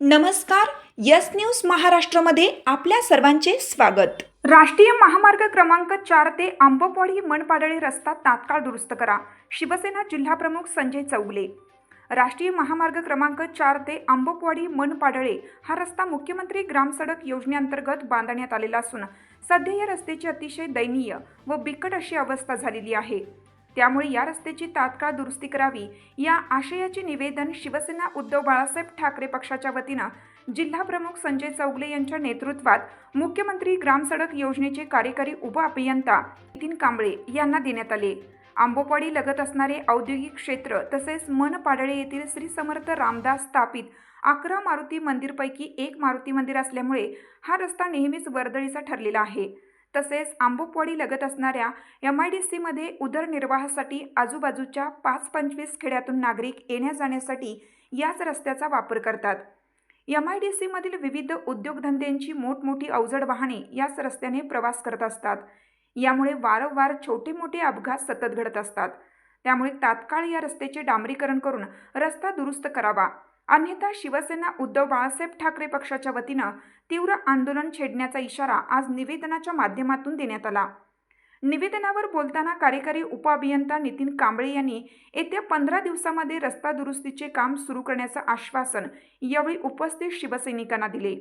नमस्कार yes news महाराष्ट्रामध्ये आपल्या सर्वांचे स्वागत. राष्ट्रीय महामार्ग क्रमांक चार ते आंबपवाडी मनपाडळे रस्ता तात्काळ दुरुस्त करा. शिवसेना जिल्हाप्रमुख संजय चौगले. राष्ट्रीय महामार्ग क्रमांक चार ते आंबपवाडी मनपाडळे हा रस्ता मुख्यमंत्री ग्रामसडक योजनेअंतर्गत बांधण्यात आलेला असून सध्या या रस्त्याची अतिशय दयनीय व बिकट अशी अवस्था झालेली आहे. त्यामुळे या रस्त्याची तात्काळ दुरुस्ती करावी या आशयाचे निवेदन शिवसेना उद्धव बाळासाहेब ठाकरे पक्षाच्या वतीनं जिल्हाप्रमुख संजय चौगले यांच्या नेतृत्वात मुख्यमंत्री ग्रामसडक योजनेचे कार्यकारी उप अभियंता नितीन कांबळे यांना देण्यात आले. आंबोपाडी लगत असणारे औद्योगिक क्षेत्र तसेच मनपाडळे येथील श्री समर्थ रामदास स्थापित अकरा मारुती मंदिरपैकी एक मारुती मंदिर असल्यामुळे हा रस्ता नेहमीच वर्दळीचा ठरलेला आहे. तसेच आंबोपवाडी लगत असणाऱ्या एम आय डी सीमध्ये उदरनिर्वाहासाठी आजूबाजूच्या पाच पंचवीस खेड्यातून नागरिक येण्या जाण्यासाठी याच रस्त्याचा वापर करतात. एम आय डी सीमधील विविध उद्योगधंद्यांची मोठमोठी अवजड वाहने याच रस्त्याने प्रवास करत असतात. यामुळे वारंवार छोटे मोठे अपघात सतत घडत असतात. त्यामुळे तात्काळ या रस्त्याचे डांबरीकरण करून रस्ता दुरुस्त करावा. अन्यथा शिवसेना उद्धव बाळासाहेब ठाकरे पक्षाच्या वतीनं तीव्र आंदोलन छेडण्याचा इशारा आज निवेदनाच्या माध्यमातून देण्यात आला. निवेदनावर बोलताना कार्यकारी उपअभियंता नितीन कांबळे यांनी येत्या पंधरा दिवसामध्ये रस्ता दुरुस्तीचे काम सुरू करण्याचं आश्वासन यावेळी उपस्थित शिवसैनिकांना दिले.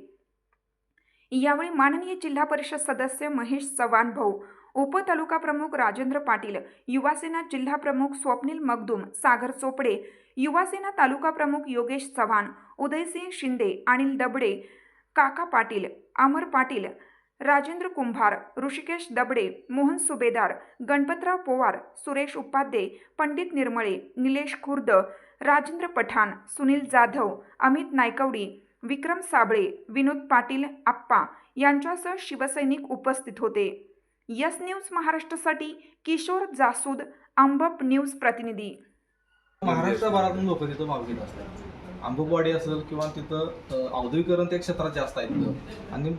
यावेळी माननीय जिल्हा परिषद सदस्य महेश चव्हाण भाऊ उपतालुका प्रमुख राजेंद्र पाटील युवासेना जिल्हा प्रमुख स्वप्नील मगदूम सागर चोपडे युवासेना तालुका प्रमुख योगेश चव्हाण उदयसिंह शिंदे अनिल दबडे काका पाटील अमर पाटील राजेंद्र कुंभार ऋषिकेश दबडे मोहन सुभेदार गणपतराव पोवार सुरेश उपाध्ये पंडित निर्मळे निलेश खुर्द राजेंद्र पठाण सुनील जाधव अमित नायकवडी विक्रम साबळे विनोद पाटील आप्पा यांच्यासह शिवसैनिक उपस्थित होते. यस न्यूज महाराष्ट्रासाठी किशोर जासूद आंबप न्यूज प्रतिनिधी. महाराष्ट्रभरातून लोक तिथं भाग घेत असतात. आंबपवाडी असेल किंवा तिथं औद्योगिकरण त्या क्षेत्रात जास्त आहे तिथं आणि